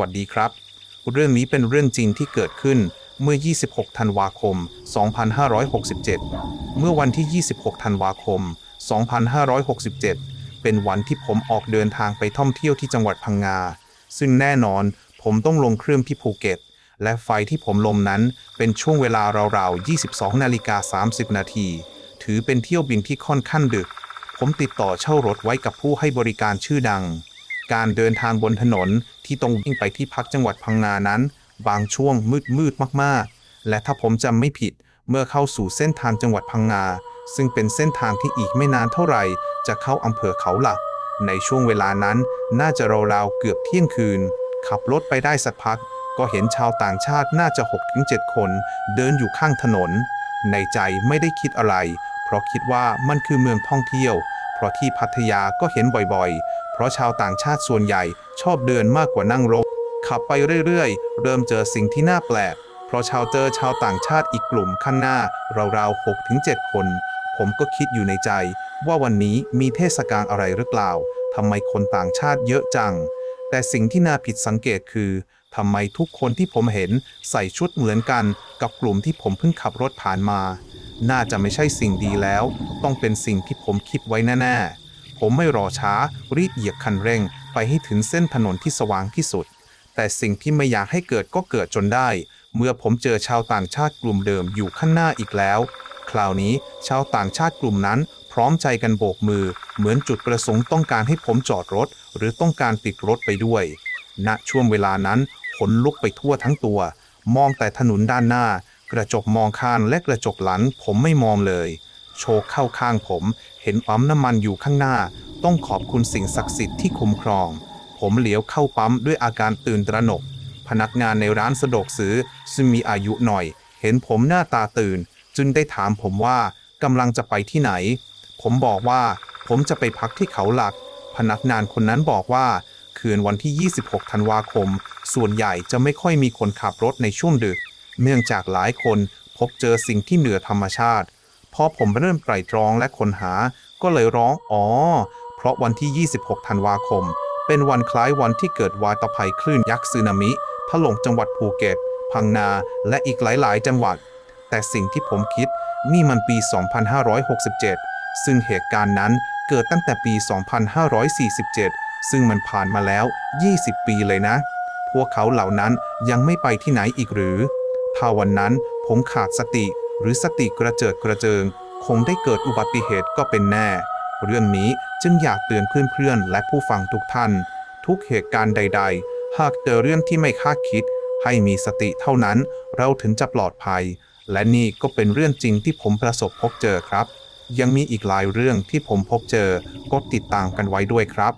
วัสดีครับ เรื่องนี้เป็นเรื่องจริงที่เกิดขึ้นเมื่อ 26 ธันวาคม 2567 เมื่อวันที่ 26 ธันวาคม 2567 เป็นวันที่ผมออกเดินทางไปท่องเที่ยวที่จังหวัดพังงา ซึ่งแน่นอนผมต้องลงเครื่องที่ภูเก็ต และไฟที่ผมลงนั้นเป็นช่วงเวลาราวๆ 22 นาฬิกา 30 นาที ถือเป็นเที่ยวบินที่ค่อนข้างดึก ผมติดต่อเช่ารถไว้กับผู้ให้บริการชื่อดัง การเดินทางบนถนนที่ต้องวิ่งไปที่พักจังหวัดพังงานั้น บางช่วงมืดมืดๆมากๆ และถ้าผมจำไม่ผิดเมื่อเข้าสู่เส้นทางจังหวัดพังงา ซึ่งเป็นเส้นทางที่อีกไม่นานเท่าไหร่ จะเข้าอำเภอเขาหลัก ในช่วงเวลานั้นน่าจะราวๆเกือบเที่ยงคืน ขับรถไปได้สักพัก ก็เห็นชาวต่างชาติน่าจะ 6-7 คน เดินอยู่ข้างถนน ในใจไม่ได้คิดอะไร เพราะคิดว่ามันคือเมืองท่องเที่ยว เพราะที่พัทยาก็เห็นบ่อยๆ เพราะชาวต่างชาติส่วนใหญ่ชอบเดินมากกว่านั่งรถขับไปเรื่อยๆ เริ่มเจอสิ่งที่น่าแปลก เพราะชาวเจอชาวต่างชาติอีกกลุ่มข้างหน้าราวๆ6-7คน ผมก็คิดอยู่ในใจ ว่าวันนี้มีเทศกาลอะไรหรือเปล่าทำไมคนต่างชาติเยอะจัง แต่สิ่งที่น่าผิดสังเกตคือทำไมทุกคนที่ผมเห็นใส่ชุดเหมือนกันกับกลุ่มที่ผมเพิ่งขับรถผ่านมา น่าจะไม่ใช่สิ่งดีแล้ว ต้องเป็นสิ่งที่ผมคิดไว้แน่ๆ ผมไม่รอช้ารีบเหยียบคันเร่งไปให้ถึงเส้นถนนที่สว่างที่สุด แต่สิ่งที่ไม่อยากให้เกิดก็เกิดจนได้ เมื่อผมเจอชาวต่างชาติกลุ่มเดิมอยู่ข้างหน้าอีกแล้ว คราวนี้ชาวต่างชาติกลุ่มนั้นพร้อมใจกันโบกมือ เหมือนจุดประสงค์ต้องการให้ผมจอดรถ หรือต้องการติดรถไปด้วย ณช่วงเวลานั้นขนลุกไปทั่วทั้งตัว มองแต่ถนนด้านหน้า กระจกมองข้างและกระจกหลังผมไม่มองเลย โชว์เข้าข้างผม เห็นปั๊มน้ำมันอยู่ข้างหน้า ต้องขอบคุณสิ่งศักดิ์สิทธิ์ที่คุ้มครอง ผมเหลียวเข้าปั๊มด้วยอาการตื่นตระหนก พนักงานในร้านสะดวกซื้อซึ่งมีอายุหน่อย เห็นผมหน้าตาตื่น จึงได้ถามผมว่ากำลังจะไปที่ไหน ผมบอกว่าผมจะไปพักที่เขาหลัก พนักงานคนนั้นบอกว่าคืนวันที่ 26 ธันวาคม ส่วนใหญ่จะไม่ค่อยมีคนขับรถในช่วงดึก เนื่องจากหลายคนพบเจอสิ่งที่เหนือธรรมชาติ พอผมเริ่มไตร่ตรองและค้นหา ก็เลยร้อง อ๋อ เพราะวันที่ 26 ธันวาคม เป็นวันคล้ายวันที่เกิดวาตภัยคลื่นยักษ์สึนามิถล่มจังหวัดภูเก็ต พังงาและอีกหลาย ๆ จังหวัด แต่สิ่งที่ผมคิดนี่มันปี 2567 ซึ่งเหตุการณ์นั้นเกิดตั้งแต่ปี 2547 ซึ่งมันผ่านมาแล้ว 20 ปีเลยนะ พวกเขาเหล่านั้นยังไม่ไปที่ไหนอีกหรือ ถ้าวันนั้นผมขาดสติ หรือสติกระเจิดกระเจิง คงได้เกิดอุบัติเหตุก็เป็นแน่ เรื่องนี้จึงอยากเตือนเพื่อนๆและผู้ฟังทุกท่าน ทุกเหตุการณ์ใด ๆ หากเจอเรื่องที่ไม่คาดคิด ให้มีสติเท่านั้นเราถึงจะปลอดภัย และนี่ก็เป็นเรื่องจริงที่ผมประสบพบเจอครับ ยังมีอีกหลายเรื่องที่ผมพบเจอก็ติดตามกันไว้ด้วยครับ